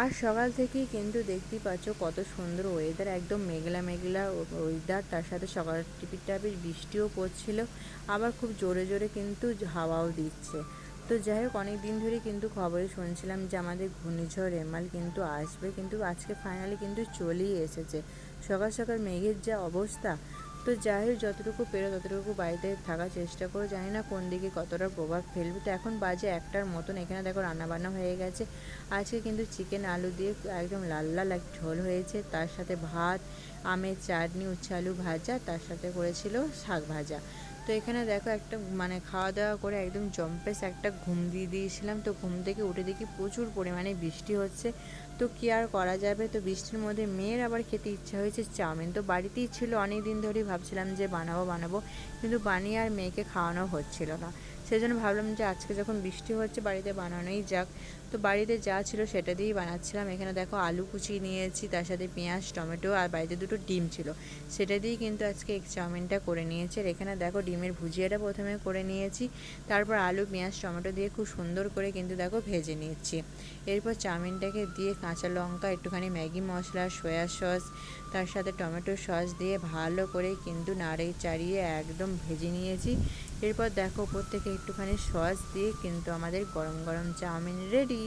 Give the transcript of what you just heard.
আর সকাল থেকেই কিন্তু দেখতেই পাচ্ছ কত সুন্দর ওয়েদার একদম মেঘলা মেঘলা ওয়েদার তার সাথে সকাল টিপির টাপির বৃষ্টিও পড়ছিল, আবার খুব জোরে জোরে কিন্তু হাওয়াও দিচ্ছে। তো যাই হোক অনেক দিন ধরেই কিন্তু খবরে শুনছিলাম যে আমাদের ঘূর্ণিঝড় রেমাল কিন্তু আসবে, কিন্তু আজকে ফাইনালি কিন্তু চলেই এসেছে। সকাল সকাল মেঘের যা অবস্থা তো যাই হোক, যতটুকু পেরো, ততটুকু বাড়িতে থাকার চেষ্টা করো। জানি না কোন দিকে কতটা প্রভাব ফেলবে। তো এখন বাজে একটার মতন। এখানে দেখো রান্নাবান্না হয়ে গেছে। আজকে কিন্তু চিকেন আলু দিয়ে একদম লাল লাল এক ঝোল হয়েছে। তার সাথে ভাত, আমের চাটনি, উচ্ছে আলু ভাজা, তার সাথে করেছিল শাক ভাজা। তো এখানে দেখো একটা মানে খাওয়া দাওয়া করে একদম জম্পেস একটা ঘুম দিয়ে দিয়েছিলাম। তো ঘুম থেকে উঠে দেখি প্রচুর পরিমাণে বৃষ্টি হচ্ছে। তো কী আর করা যাবে? তো বৃষ্টির মধ্যে মেয়ের আবার খেতে ইচ্ছা হয়েছে চাউমিন। তো বাড়িতেই ছিল অনেক দিন ধরেই ভাবছিলাম যে বানাবো বানাবো। কিন্তু বানিয়ে আর মেয়েকে খাওয়ানো হচ্ছিল না। সেই জন্য ভাবলাম যে আজকে যখন বৃষ্টি হচ্ছে বাড়িতে বানানোই যাক। তো বাড়িতে যা ছিল সেটা দিয়েই বানাচ্ছিলাম। এখানে দেখো আলু কুচি নিয়েছি, তার সাথে পেঁয়াজ, টমেটো আর বাড়িতে দুটো ডিম ছিল। সেটা দিয়েই কিন্তু আজকে এগ চাউমিনটা করে নিয়েছি। আর এখানে দেখো ডিমের ভুজিয়াটা প্রথমে করে নিয়েছি। তারপর আলু, পেঁয়াজ, টমেটো দিয়ে খুব সুন্দর করে কিন্তু দেখো ভেজে নিচ্ছি। এরপর চাউমিনটাকে দিয়ে কাঁচা লঙ্কা, একটুখানি ম্যাগি মশলা, সয়া সস, তার সাথে টমেটো সস দিয়ে ভালো করে কিন্তু নাড়ে চাড়িয়ে একদম ভেজে নিয়েছি। এরপর দেখো ওপর থেকে একটুখানি সস দিয়ে কিন্তু আমাদের গরম গরম চাউমিন রেডি